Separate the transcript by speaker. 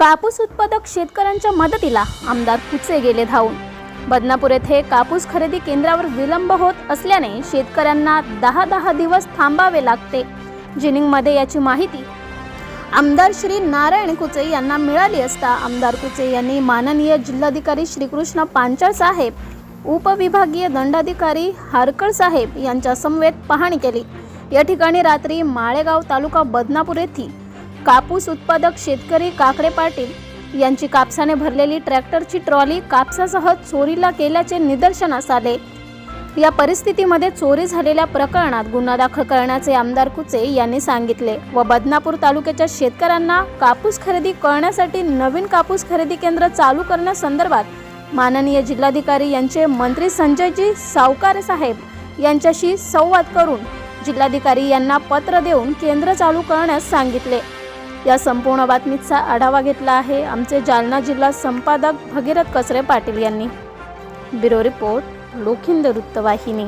Speaker 1: कापूस उत्पादक शेतकऱ्यांच्या मदतीला आमदार कुचे गेले धावून. बदनापूर येथे कापूस खरेदी केंद्रावर विलंब होत असल्याने शेतकऱ्यांना दहा दहा दिवस थांबावे लागते. जिनिंगमध्ये याची माहिती आमदार श्री नारायण कुचे यांना मिळाली असता आमदार कुचे यांनी माननीय जिल्हाधिकारी श्रीकृष्ण पांचाळ साहेब उपविभागीय दंडाधिकारी हारकळ साहेब यांच्या समवेत पाहणी केली. या ठिकाणी रात्री माळेगाव तालुका बदनापूर येथील कापूस उत्पादक शेतकरी काकडे पाटील यांची कापसाने भरलेली ट्रॅक्टरची ट्रॉली कापसासह चोरीला केल्याचे निदर्शनास आले. या परिस्थितीमध्ये चोरी झालेल्या प्रकरणात गुन्हा दाखल करण्याचे आमदार कुचे यांनी सांगितले व बदनापूर तालुक्याच्या शेतकऱ्यांना कापूस खरेदी करण्यासाठी नवीन कापूस खरेदी केंद्र चालू करण्यासंदर्भात माननीय जिल्हाधिकारी यांचे मंत्री संजयजी सावकारे साहेब यांच्याशी संवाद करून जिल्हाधिकारी यांना पत्र देऊन केंद्र चालू करण्यास सांगितले. या संपूर्ण बातमीचा आढावा घेतला आहे आमचे जालना जिल्हा संपादक भगीरथ कचरे पाटील यांनी. ब्युरो रिपोर्ट लोखिंद वृत्तवाहिनी.